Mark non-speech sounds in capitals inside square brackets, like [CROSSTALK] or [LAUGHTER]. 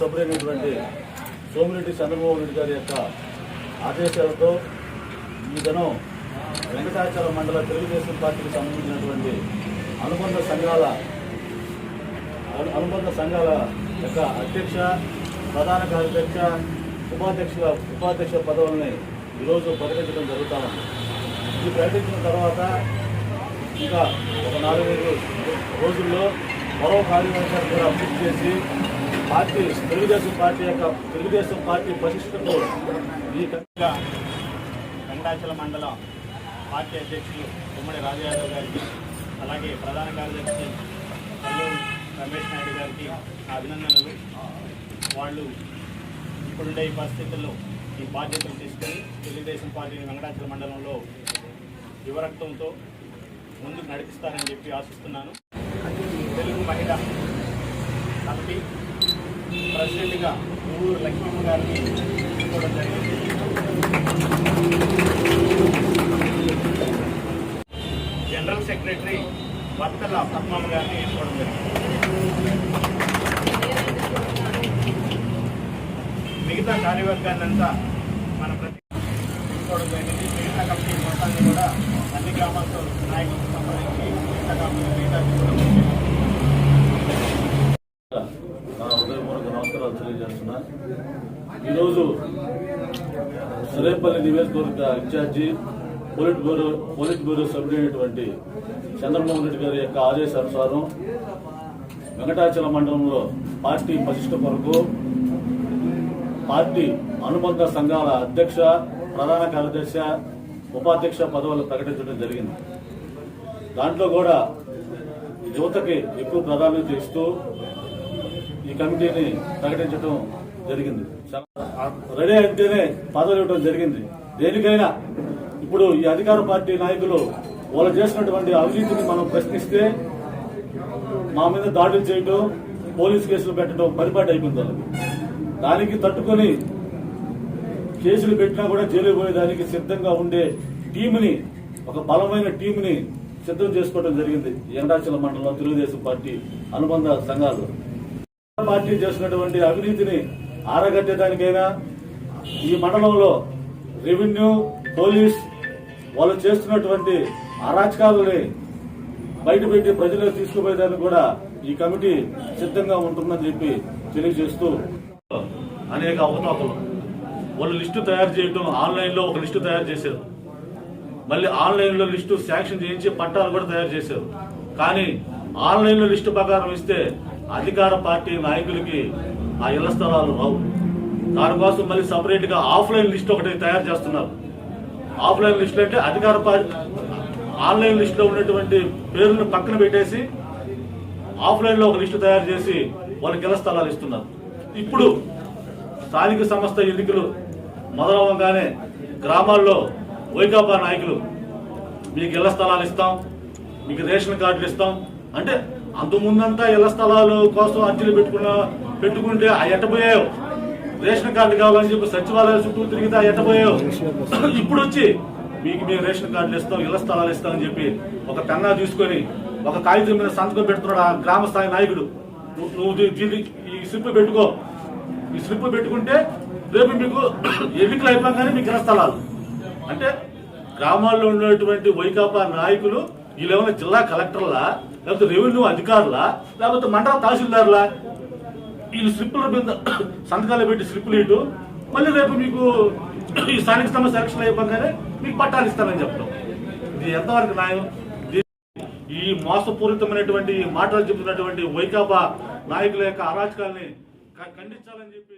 సభ్యులైనటువంటి సోమిరెడ్డి చంద్రబాబు రెడ్డి గారి యొక్క ఆదేశాలతో ఈ దినం వెంకటాచలం మండల తెలుగుదేశం పార్టీకి సంబంధించినటువంటి అనుబంధ సంఘాల అనుబంధ సంఘాల యొక్క అధ్యక్ష ప్రధాన కార్యదర్శ ఉపాధ్యక్షుల ఉపాధ్యక్ష పదవుల్ని ఈరోజు ప్రకటించడం జరుగుతా ఉంది. ఇది ప్రకటించిన తర్వాత ఇంకా ఒక నాలుగైదు రోజుల్లో మరో కార్యవర్గాన్ని కూడా పూర్తి చేసి పార్టీ తెలుగుదేశం పార్టీ యొక్క తెలుగుదేశం పార్టీ పరిశిష్టతో ఈ ఇంకా వెంకటాచల మండలం పార్టీ అధ్యక్షులు ఉమ్మడి రాజయాదవ్ గారికి అలాగే ప్రధాన కార్యదర్శి రమేష్ నాయుడు గారికి నా అభినందనలు. వాళ్ళు ఇప్పుడుండే ఈ పరిస్థితుల్లో ఈ బాధ్యతలు తీసుకొని తెలుగుదేశం పార్టీని వెంకటాచల మండలంలో యువరక్తంతో ముందుకు నడిపిస్తారని చెప్పి ఆశిస్తున్నాను. తెలుగు మహిళ కమిటీ ప్రెసిడెంట్గా ఊరు లక్ష్మమ్మ గారిని ఎన్నుకోవడం జరిగింది. జనరల్ సెక్రటరీ భర్తల పద్మమ్మ గారిని ఎన్నుకోవడం జరిగింది. మిగతా కార్యవర్గాన్ని అంతా మన ప్రతి ఎన్నుకోవడం జరిగింది. మిగతా కమిటీ మొత్తాన్ని కూడా అన్ని గ్రామాలతో నాయకులకు సంబంధించి మిగతా కమిటీ మిగతా తెలియజేస్తున్నా ఈరోజు సరేపల్లి నియోజకవర్గ incharge polit bureau polit bureau సభ్యుడైనటువంటి Chandramohan Reddy గారి యొక్క ఆదేశానుసారం వెంకటాచల మండలంలో పార్టీ ప్రతిష్ట కొరకు పార్టీ అనుబంధ సంఘాల అధ్యక్ష ప్రధాన కార్యదర్శి ఉపాధ్యక్ష పదవులు ప్రకటించడం జరిగింది. దాంట్లో కూడా యువతకి ఎక్కువ ప్రాధాన్యత ఇస్తూ ఈ కమిటీని ప్రకటించడం జరిగింది. రెడీ అయితేనే పదవులు ఇవ్వడం జరిగింది. దేనికైనా ఇప్పుడు ఈ అధికార పార్టీ నాయకులు వాళ్ళు చేసినటువంటి అవినీతిని మనం ప్రశ్నిస్తే మా మీద దాడులు చేయడం పోలీస్ కేసులు పెట్టడం పరిపాటి అయిపోయింది దానికి తట్టుకొని కేసులు పెట్టినా కూడా జైలు పోయేదానికి సిద్ధంగా ఉండే టీంని ఒక బలమైన టీంని సిద్ధం చేసుకోవడం జరిగింది. ఎండాచల మండలంలో తెలుగుదేశం పార్టీ అనుబంధ సంఘాలు. పార్టీ చేసినటువంటి అవినీతిని ఆరగట్టేదానికైనా ఈ మండలంలో రెవెన్యూ పోలీస్ వాళ్ళు చేస్తున్నటువంటి అరాచకాలని బయటపెట్టి ప్రజలకు తీసుకుపోయేదానికి కూడా ఈ కమిటీ సిద్ధంగా ఉంటుందని చెప్పి తెలియజేస్తూ అనేక అవతాపలు. వాళ్ళు లిస్టు తయారు చేయడం ఆన్లైన్లో ఒక లిస్టు తయారు చేశారు. మళ్ళీ ఆన్లైన్లో లిస్టు శాంక్షన్ చేయించి పట్టాలు కూడా తయారు చేశారు. కానీ ఆన్లైన్లో లిస్టు ప్రకారం ఇస్తే అధికార పార్టీ నాయకులకి ఆ ఇళ్ళ స్థలాలు రావు. దానికోసం మళ్ళీ సపరేట్గా ఆఫ్లైన్ లిస్ట్ ఒకటి తయారు చేస్తున్నారు. ఆఫ్లైన్ లిస్ట్ అంటే అధికార పార్టీ ఆన్లైన్ లిస్ట్లో ఉన్నటువంటి పేర్లను పక్కన పెట్టేసి ఆఫ్లైన్లో ఒక లిస్టు తయారు చేసి వాళ్ళకి ఇళ్ళ స్థలాలు ఇస్తున్నారు. ఇప్పుడు స్థానిక సంస్థ ఎన్నికలు మొదలవగానే గ్రామాల్లో వైకాపా నాయకులు మీకు ఇళ్ళ స్థలాలు ఇస్తాం మీకు రేషన్ కార్డులు ఇస్తాం అంటే అంతకుముందంతా ఇళ్ళ స్థలాలు కోసం అర్జీలు పెట్టుకున్న పెట్టుకుంటే ఆ ఎట్టపోయావు రేషన్ కార్డు కావాలని చెప్పి సచివాలయాల చుట్టూ తిరిగితే ఆ ఎట్టపోయావు ఇప్పుడు వచ్చి మీకు మేము రేషన్ కార్డులు ఇస్తాం ఇళ్ళ స్థలాలు ఇస్తామని చెప్పి ఒక పెన్నా తీసుకొని ఒక కాగితం మీద సంతకం పెడుతున్నాడు ఆ గ్రామ స్థాయి నాయకుడు. నువ్వు దీన్ని ఈ స్లిప్ పెట్టుకో. ఈ స్లిప్ పెట్టుకుంటే రేపు మీకు ఎన్నికలు అయిపోగానే మీకు ఇళ్ళ స్థలాలు. అంటే గ్రామాల్లో ఉన్నటువంటి వైకాపా నాయకులు వీళ్ళేమైనా జిల్లా కలెక్టర్లా? లేకపోతే రెవెన్యూ అధికారులా? లేకపోతే మండల తహసీల్దార్లా? వీళ్ళు స్లిప్పుల మీద [COUGHS] సంతకాలు పెట్టి స్లిప్పులు ఇటు మళ్ళీ రేపు మీకు ఈ స్థానిక సంస్థ సెలక్షన్ అయిపోగానే మీకు పట్టాలు ఇస్తానని చెప్పడం ఇది ఎంతవరకు న్యాయం? దీ- ఈ మోసపూరితమైనటువంటి మాటలు చెబుతున్నటువంటి వైకాపా నాయకుల యొక్క అరాచకాల్ని ఖండించాలని చెప్పి